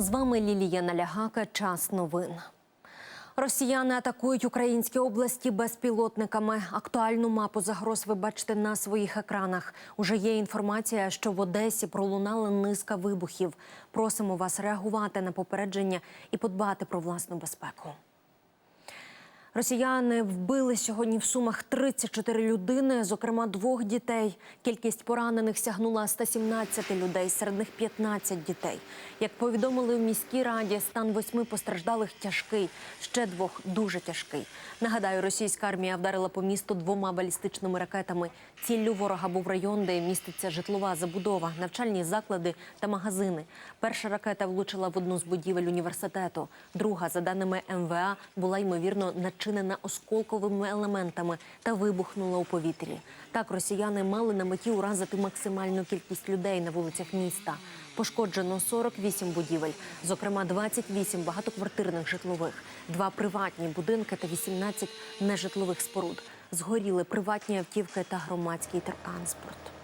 З вами Лілія Налягака. Час новин. Росіяни атакують українські області безпілотниками. Актуальну мапу загроз ви бачите на своїх екранах. Уже є інформація, що в Одесі пролунала низка вибухів. Просимо вас реагувати на попередження і подбати про власну безпеку. Росіяни вбили сьогодні в Сумах 34 людини, зокрема двох дітей. Кількість поранених сягнула 117 людей, серед них 15 дітей. Як повідомили в міській раді, стан восьми постраждалих тяжкий, ще двох дуже тяжкий. Нагадаю, російська армія вдарила по місту двома балістичними ракетами. Ціллю ворога був район, де міститься житлова забудова, навчальні заклади та магазини. Перша ракета влучила в одну з будівель університету. Друга, за даними МВА, була ймовірно начинена осколковими елементами та вибухнула у повітрі. Так росіяни мали на меті уразити максимальну кількість людей на вулицях міста. Пошкоджено 48 будівель, зокрема 28 багатоквартирних житлових, два приватні будинки та 18 нежитлових споруд. Згоріли приватні автівки та громадський транспорт.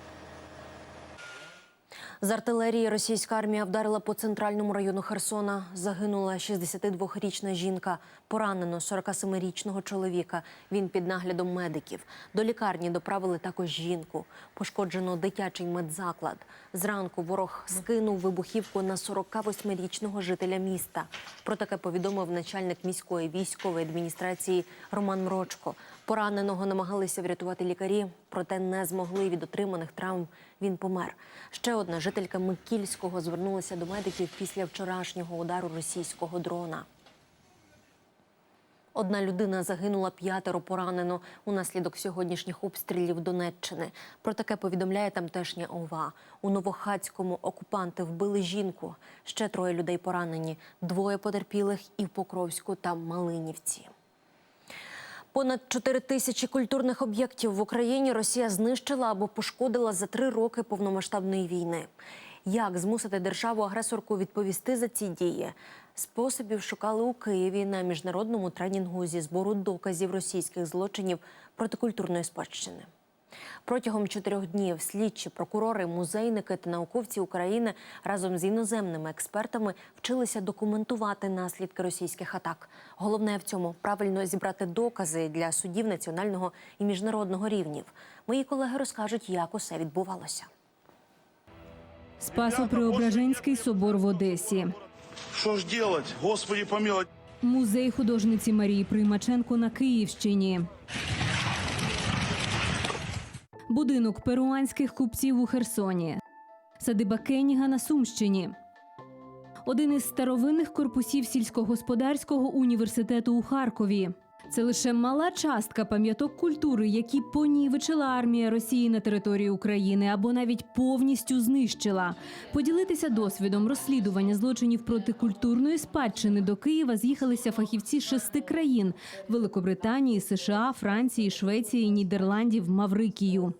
З артилерії російська армія вдарила по центральному району Херсона. Загинула 62-річна жінка, поранено 47-річного чоловіка. Він під наглядом медиків. До лікарні доправили також жінку. Пошкоджено дитячий медзаклад. Зранку ворог скинув вибухівку на 48-річного жителя міста. Про таке повідомив начальник міської військової адміністрації Роман Мрочко. Пораненого намагалися врятувати лікарі, проте не змогли від отриманих травм. Він помер. Ще одна жителька Микільського звернулася до медиків після вчорашнього удару російського дрона. Одна людина загинула, п'ятеро поранено унаслідок сьогоднішніх обстрілів Донеччини. Про таке повідомляє тамтешня ОВА. У Новохацькому окупанти вбили жінку. Ще троє людей поранені, двоє потерпілих і в Покровську та Малинівці. Понад 4 тисячі культурних об'єктів в Україні Росія знищила або пошкодила за три роки повномасштабної війни. Як змусити державу-агресорку відповісти за ці дії? Способів шукали у Києві на міжнародному тренінгу зі збору доказів російських злочинів проти культурної спадщини. Протягом чотирьох днів слідчі, прокурори, музейники та науковці України разом з іноземними експертами вчилися документувати наслідки російських атак. Головне в цьому правильно зібрати докази для судів національного і міжнародного рівнів. Мої колеги розкажуть, як усе відбувалося. Спасо-Преображенський собор в Одесі, Что ж делать? Господи помилуй. музей художниці Марії Приймаченко на Київщині. Будинок перуанських купців у Херсоні. Садиба Кеніга на Сумщині. Один із старовинних корпусів сільськогосподарського університету у Харкові. Це лише мала частка пам'яток культури, які понівечила армія Росії на території України або навіть повністю знищила. Поділитися досвідом розслідування злочинів проти культурної спадщини до Києва з'їхалися фахівці шести країн: Великобританії, США, Франції, Швеції, Нідерландів, Маврикію.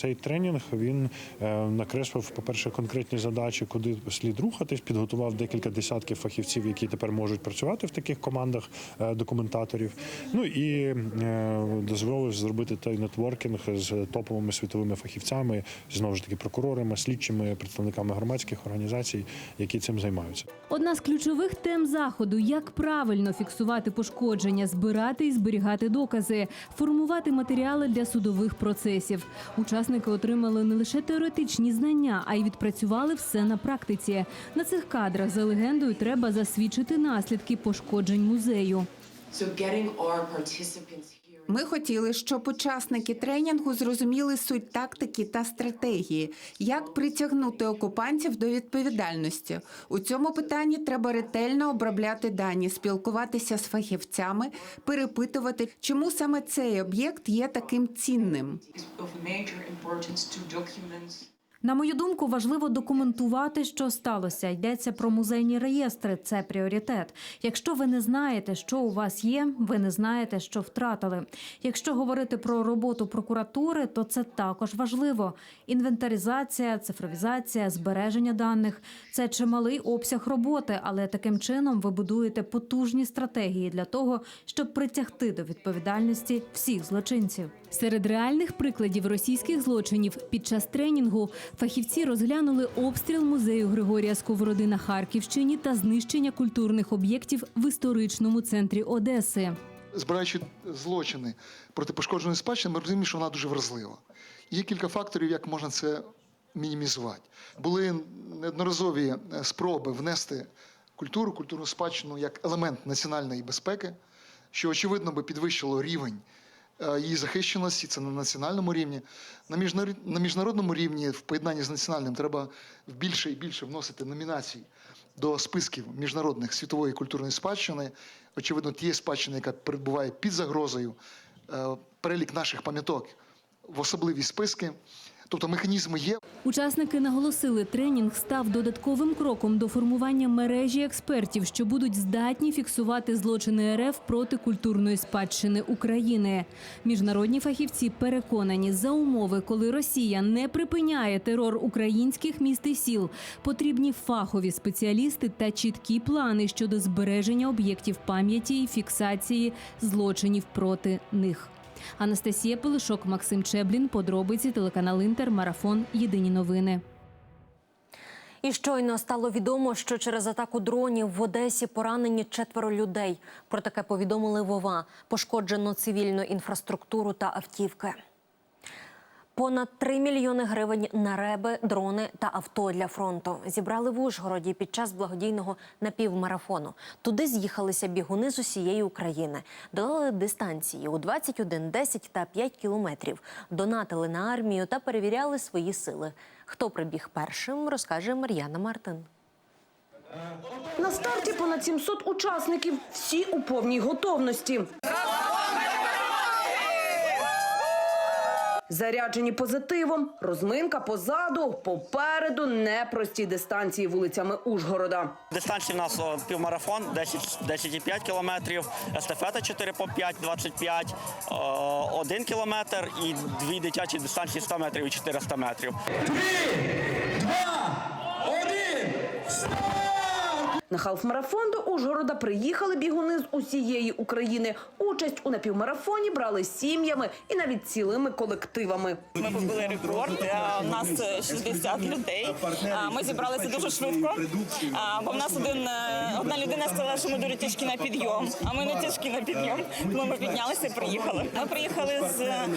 Цей тренінг він е, накреслив, по-перше, конкретні задачі, куди слід рухатись, підготував декілька десятків фахівців, які тепер можуть працювати в таких командах е, документаторів. Ну і е, дозволив зробити той нетворкінг з топовими світовими фахівцями, знову ж таки прокурорами, слідчими, представниками громадських організацій, які цим займаються. Одна з ключових тем заходу як правильно фіксувати пошкодження, збирати і зберігати докази, формувати матеріали для судових процесів. Учасники отримали не лише теоретичні знання, а й відпрацювали все на практиці. На цих кадрах за легендою треба засвідчити наслідки пошкоджень музею. Ми хотіли, щоб учасники тренінгу зрозуміли суть тактики та стратегії, як притягнути окупантів до відповідальності. У цьому питанні треба ретельно обробляти дані, спілкуватися з фахівцями, перепитувати, чому саме цей об'єкт є таким цінним. На мою думку, важливо документувати, що сталося. Йдеться про музейні реєстри. Це пріоритет. Якщо ви не знаєте, що у вас є, ви не знаєте, що втратили. Якщо говорити про роботу прокуратури, то це також важливо. Інвентаризація, цифровізація, збереження даних це чималий обсяг роботи, але таким чином ви будуєте потужні стратегії для того, щоб притягти до відповідальності всіх злочинців. Серед реальних прикладів російських злочинів під час тренінгу фахівці розглянули обстріл музею Григорія Сковороди на Харківщині та знищення культурних об'єктів в історичному центрі Одеси. збираючи злочини проти пошкодженої спадщини, ми розуміємо, що вона дуже вразлива. Є кілька факторів, як можна це мінімізувати. Були неодноразові е, спроби внести культуру, культурну спадщину як елемент національної безпеки, що очевидно би підвищило рівень її захищеності, це на національному рівні. На міжнарод- міжнародному рівні, в поєднанні з національним, треба більше і більше вносити номінацій до списків міжнародних світової культурної спадщини. Очевидно, тієї спадщини, яка перебуває під загрозою, е, перелік наших пам'яток в особливі списки. Тобто механізми є, Учасники наголосили, тренінг став додатковим кроком до формування мережі експертів, що будуть здатні фіксувати злочини РФ проти культурної спадщини України. Міжнародні фахівці переконані, за умови, коли Росія не припиняє терор українських міст і сіл, потрібні фахові спеціалісти та чіткі плани щодо збереження об'єктів пам'яті і фіксації злочинів проти них. Анастасія Пилишок, Максим Чеблін. Подробиці телеканал Інтер. Марафон. Єдині новини. І щойно стало відомо, що через атаку дронів в Одесі поранені четверо людей. Про таке повідомили Вова. Пошкоджено цивільну інфраструктуру та автівки. Понад 3 мільйони гривень на реби, дрони та авто для фронту зібрали в Ужгороді під час благодійного напівмарафону. Туди з'їхалися бігуни з усієї України, долали дистанції у 21, 10 та 5 кілометрів, донатили на армію та перевіряли свої сили. Хто прибіг першим, розкаже Мар'яна Мартин. На старті понад 700 учасників, всі у повній готовності. Заряджені позитивом, розминка позаду, попереду непрості дистанції вулицями Ужгорода. Дистанція у нас о, півмарафон 10, 10,5 кілометрів, естафета 4 по 5, 25, о, 1 кілометр і дві дитячі дистанції 100 метрів і 400 метрів. На халфмарафон до Ужгорода приїхали бігуни з усієї України. Участь у напівмарафоні брали сім'ями і навіть цілими колективами. Ми побили рекорд. е, У нас е, 60 людей. Ми зібралися дуже швидко. Бо в нас один е, одна людина сказала, що ми дуже тяжкі на підйом. А ми не тяжкі на підйом. Тому ми піднялися і приїхали. Ми приїхали з е,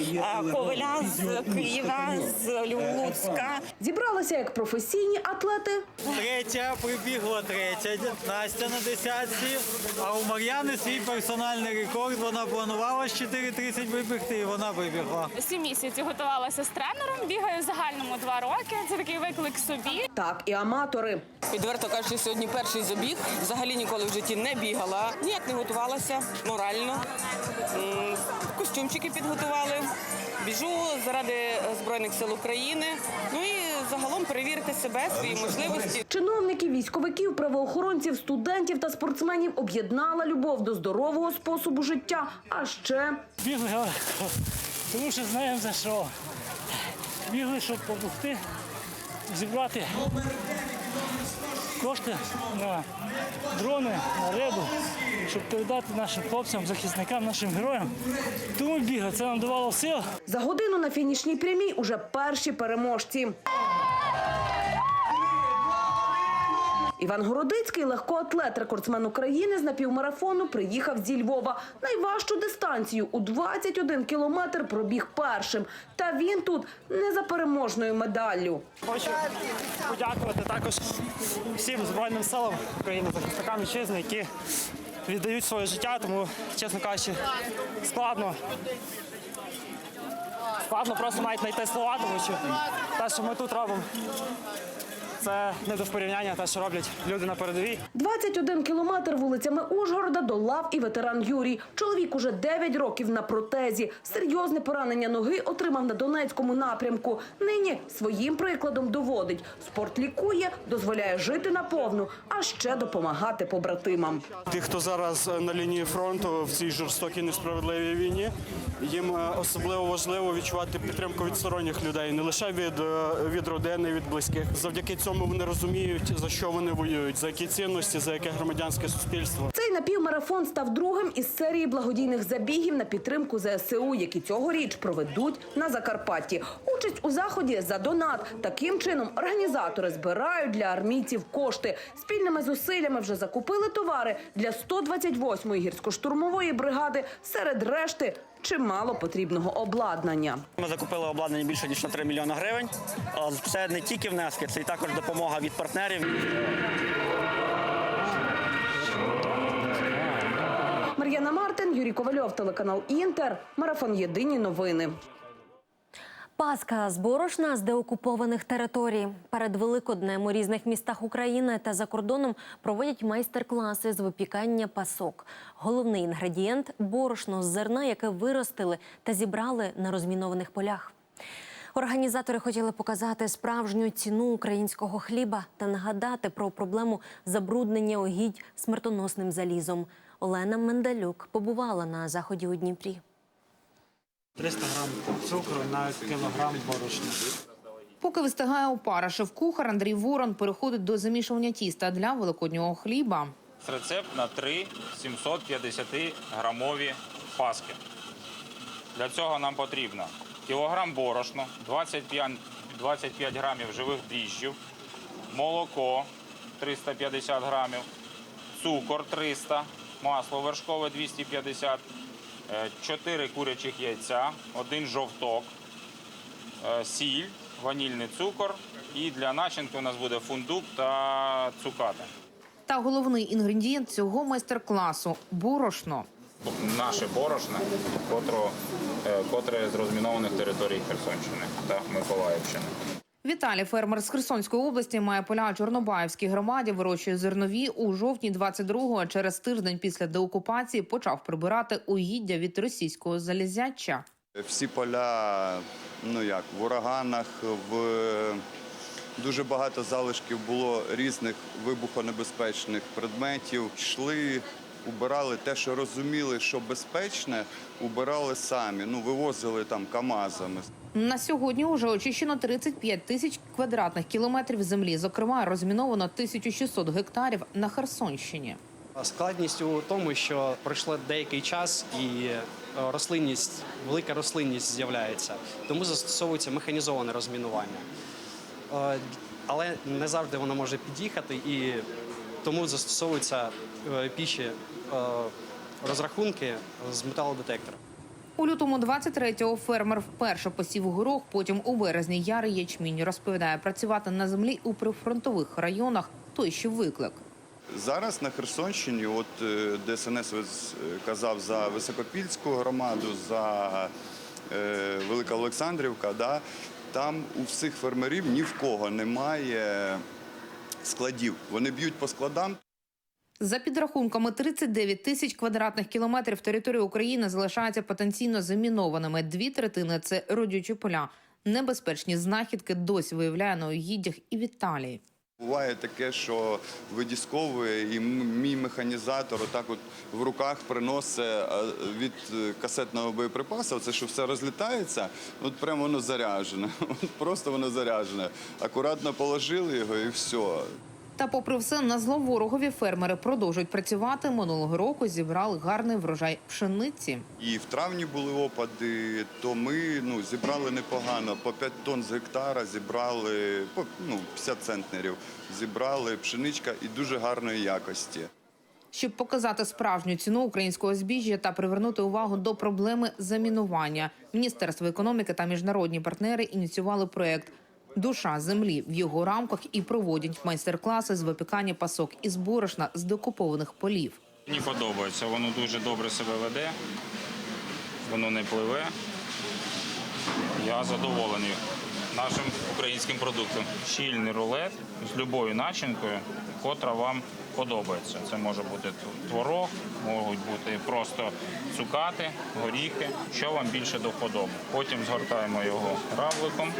Ковеля, з Києва, з Луцька. Зібралися як професійні атлети, Третя прибігла третя. Настя на десятці. А у Мар'яни свій персональний рекорд. Вона планувала з 4.30 вибігти, і вона вибігла. Сім місяців готувалася з тренером. Бігаю в загальному два роки. Це такий виклик собі. так і аматори. Відверто кажучи, сьогодні перший забіг. Взагалі ніколи в житті не бігала. Ніяк не готувалася морально. Костюмчики підготували. Біжу заради Збройних сил України. Ну і загалом перевірити себе, свої можливості. Чиновників, військовиків, правоохоронців, студентів та спортсменів об'єднала любов до здорового способу життя. А ще Бігли легко, тому що знаємо за що. Бігли, щоб допомогти зібрати кошти на дрони, на рибу, щоб передати нашим хлопцям, захисникам, нашим героям. Тому бігли, це нам давало сил. за годину на фінішній прямій уже перші переможці. Іван Городицький, легкоатлет, рекордсмен України з напівмарафону, приїхав зі Львова. Найважчу дистанцію у 21 кілометр пробіг першим. Та він тут не за переможною медаллю. Хочу подякувати також всім Збройним силам України, захисникам вітчизни, які віддають своє життя, тому, чесно кажучи, складно. Складно просто навіть знайти слова, тому що те, що ми тут робимо, це не до порівняння, те, що роблять люди на передовій. 21 кілометр вулицями Ужгорода долав і ветеран Юрій. Чоловік уже 9 років на протезі. Серйозне поранення ноги отримав на Донецькому напрямку. Нині своїм прикладом доводить. Спорт лікує, дозволяє жити наповну, а ще допомагати побратимам. Ті, хто зараз на лінії фронту в цій жорстокій несправедливій війні, їм е, особливо важливо відчувати підтримку від сторонніх людей, не лише від, е, від родини, від близьких. Завдяки цьому вони розуміють, за що вони воюють, за які цінності, за яке громадянське суспільство. Цей напівмарафон став другим із серії благодійних забігів на підтримку ЗСУ, які цьогоріч проведуть на Закарпатті. Участь у заході за донат. Таким чином організатори збирають для армійців кошти. Спільними зусиллями вже закупили товари для 128-ї гірсько-штурмової бригади. Серед решти чимало потрібного обладнання. Ми закупили обладнання більше ніж на 3 мільйони гривень. Це не тільки внески, це і також допомога від партнерів. Мар'яна Мартин, Юрій Ковальов, телеканал Інтер. Марафон Єдині новини. Паска з борошна з деокупованих територій. Перед Великоднем у різних містах України та за кордоном проводять майстер-класи з випікання пасок. Головний інгредієнт борошно з зерна, яке виростили та зібрали на розмінованих полях. Організатори хотіли показати справжню ціну українського хліба та нагадати про проблему забруднення угідь смертоносним залізом. Олена Мендалюк побувала на заході у Дніпрі. 300 грам цукру на кілограм борошна. Поки вистигає опара, шеф-кухар Андрій Ворон переходить до замішування тіста для великоднього хліба. Рецепт на 3 750 грамові паски. Для цього нам потрібно кілограм борошну, 25, 25 грамів живих дріжджів, молоко 350 грамів, цукор 300, масло вершкове 250, 4 курячих яйця, один жовток, е, сіль, ванільний цукор і для начинки у нас буде фундук та цукати. Та головний інгредієнт цього майстер-класу борошно. наше борошно, котро, е, котре з розмінованих територій Херсонщини та Миколаївщини. Віталій, фермер з Херсонської області, має поля Чорнобаївській громаді, вирощує зернові. У жовтні 22-го, через тиждень після деокупації, почав прибирати угіддя від російського залізяча. Всі поля, ну як, в ураганах, в дуже багато залишків було різних вибухонебезпечних предметів. Йшли, убирали те, що розуміли, що безпечне, убирали самі. Ну, вивозили там КАМАЗами. На сьогодні вже очищено 35 тисяч квадратних кілометрів землі. Зокрема, розміновано 1600 гектарів на Херсонщині. Складність у тому, що пройшло деякий час і е, рослинність, велика рослинність з'являється. Тому застосовується механізоване розмінування. Е, Але не завжди воно може під'їхати, і тому застосовуються е, піші розрахунки з металодетектора. У лютому 23-го фермер вперше посів горох, потім у березні ярий ячмінь. Розповідає, працювати на землі у прифронтових районах той ще виклик. Зараз на Херсонщині, от е, ДСНС казав за Високопільську громаду, за е, Велика Олександрівка, да, там у всіх фермерів ні в кого немає складів. Вони б'ють по складам. За підрахунками, 39 тисяч квадратних кілометрів території України залишаються потенційно замінованими. Дві третини це родючі поля. Небезпечні знахідки досі виявляє на угіддях і в Італії. Буває таке, що видісковує, і мій механізатор отак от в руках приносить від е, касетного боєприпасу, це що все розлітається, от прямо воно заряджене. От просто воно заряджене. Акуратно положили його і все. Та, попри все, на зло ворогові фермери продовжують працювати. Минулого року зібрали гарний врожай пшениці. І в травні були опади, то ми ну, зібрали непогано. По 5 тонн з гектара зібрали, по ну, 50 центнерів, зібрали пшеничка і дуже гарної якості. Щоб показати справжню ціну українського збіжжя та привернути увагу до проблеми замінування, Міністерство економіки та міжнародні партнери ініціювали проект Душа землі в його рамках і проводять майстер-класи з випікання пасок із борошна з докупованих полів. Мені подобається, воно дуже добре себе веде, воно не пливе. Я задоволений нашим українським продуктом. Щільний рулет з любою начинкою, котра вам подобається. Це може бути творог, можуть бути просто цукати, горіхи, що вам більше до вподоби. Потім згортаємо його равликом.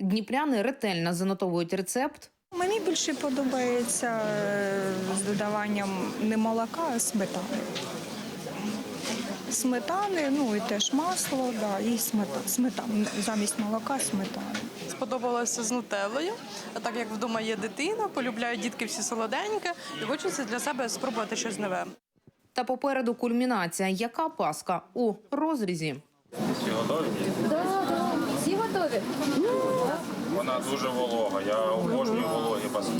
Дніпряни ретельно занотовують рецепт. Мені більше подобається е, з додаванням не молока, а сметани. Сметани, ну і теж масло, да, і сметана. сметан. Замість молока сметана. Сподобалося з нутеллою. А так як вдома є дитина, полюбляють дітки всі солоденьке і хочеться для себе спробувати щось нове. Та попереду кульмінація. Яка паска у розрізі? Готові? Вона дуже волога. Я обожнюю вологі паски.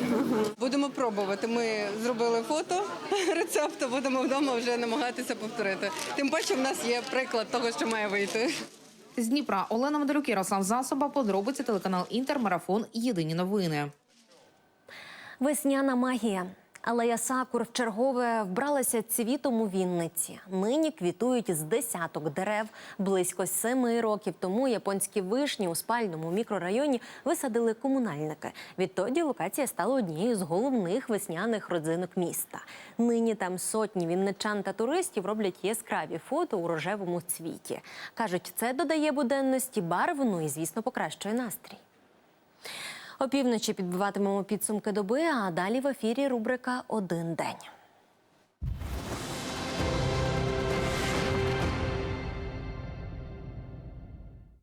Будемо пробувати. Ми зробили фото рецепту, будемо вдома вже намагатися повторити. Тим паче, в нас є приклад того, що має вийти. З Дніпра Олена Медалюк, Ярослав Засоба. Подробиці телеканал Інтер. Марафон. Єдині новини. Весняна магія. Алея Сакур вчергове вбралася цвітом у Вінниці. Нині квітують з десяток дерев. Близько семи років тому японські вишні у спальному мікрорайоні висадили комунальники. Відтоді локація стала однією з головних весняних родзинок міста. Нині там сотні вінничан та туристів роблять яскраві фото у рожевому цвіті. кажуть, це додає буденності барв, ну і звісно покращує настрій. Опівночі підбиватимемо підсумки доби. А далі в ефірі рубрика Один день.